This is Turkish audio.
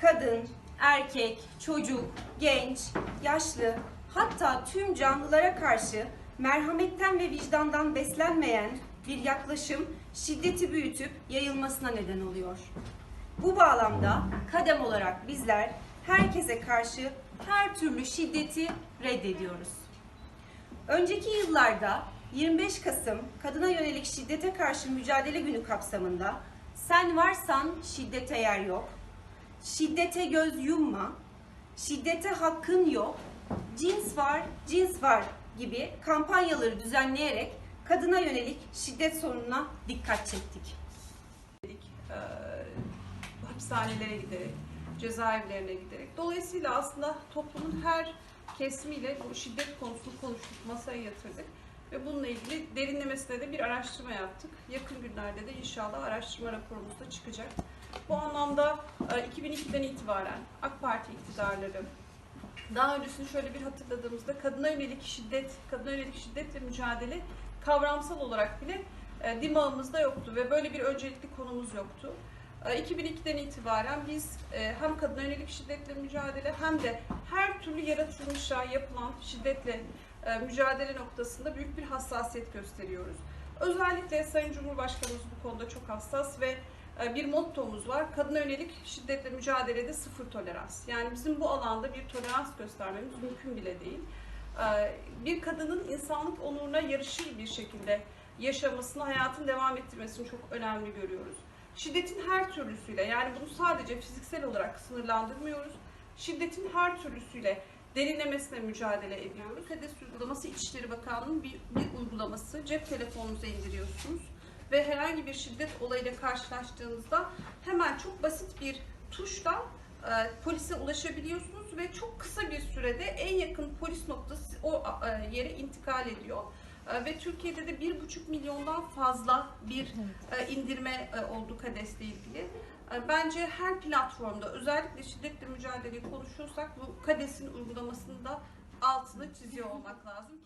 kadın, erkek, çocuk, genç, yaşlı hatta tüm canlılara karşı merhametten ve vicdandan beslenmeyen bir yaklaşım şiddeti büyütüp yayılmasına neden oluyor. Bu bağlamda kadem olarak bizler herkese karşı her türlü şiddeti reddediyoruz. Önceki yıllarda 25 Kasım Kadına Yönelik Şiddete Karşı Mücadele Günü kapsamında Sen varsan şiddete yer yok, şiddete göz yumma, şiddete hakkın yok, cins var, cins var gibi kampanyaları düzenleyerek kadına yönelik şiddet sorununa dikkat çektik. e, hapishanelere giderek, cezaevlerine giderek. Dolayısıyla aslında toplumun her kesimiyle bu şiddet konusunu konuştuk, masaya yatırdık. Ve bununla ilgili derinlemesine de bir araştırma yaptık. Yakın günlerde de inşallah araştırma raporumuz da çıkacak. Bu anlamda e, 2002'den itibaren AK Parti iktidarları, daha öncesini şöyle bir hatırladığımızda kadına yönelik şiddet, kadına yönelik şiddetle mücadele kavramsal olarak bile e, dimağımızda yoktu ve böyle bir öncelikli konumuz yoktu. E, 2002'den itibaren biz e, hem kadına yönelik şiddetle mücadele hem de her türlü yaratılmışa yapılan şiddetle e, mücadele noktasında büyük bir hassasiyet gösteriyoruz. Özellikle Sayın Cumhurbaşkanımız bu konuda çok hassas ve e, bir mottomuz var. Kadına yönelik şiddetle mücadelede sıfır tolerans. Yani bizim bu alanda bir tolerans göstermemiz mümkün bile değil. E, Bir kadının insanlık onuruna yarışır bir şekilde yaşamasını, hayatını devam ettirmesini çok önemli görüyoruz. Şiddetin her türlüsüyle yani bunu sadece fiziksel olarak sınırlandırmıyoruz. Şiddetin her türlüsüyle derinlemesine mücadele ediyoruz. HEDES uygulaması İçişleri Bakanlığı'nın bir, bir uygulaması. Cep telefonunuza indiriyorsunuz ve herhangi bir şiddet olayıyla karşılaştığınızda hemen çok basit bir tuşla e, polise ulaşabiliyorsunuz ve çok kısa bir sürede en yakın polis noktası o e, yere intikal ediyor. E, ve Türkiye'de de bir buçuk milyondan fazla bir e, indirme e, oldu KADES'le ilgili. Bence her platformda özellikle şiddetle mücadeleyi konuşuyorsak bu KADES'in uygulamasını da altını çiziyor olmak lazım.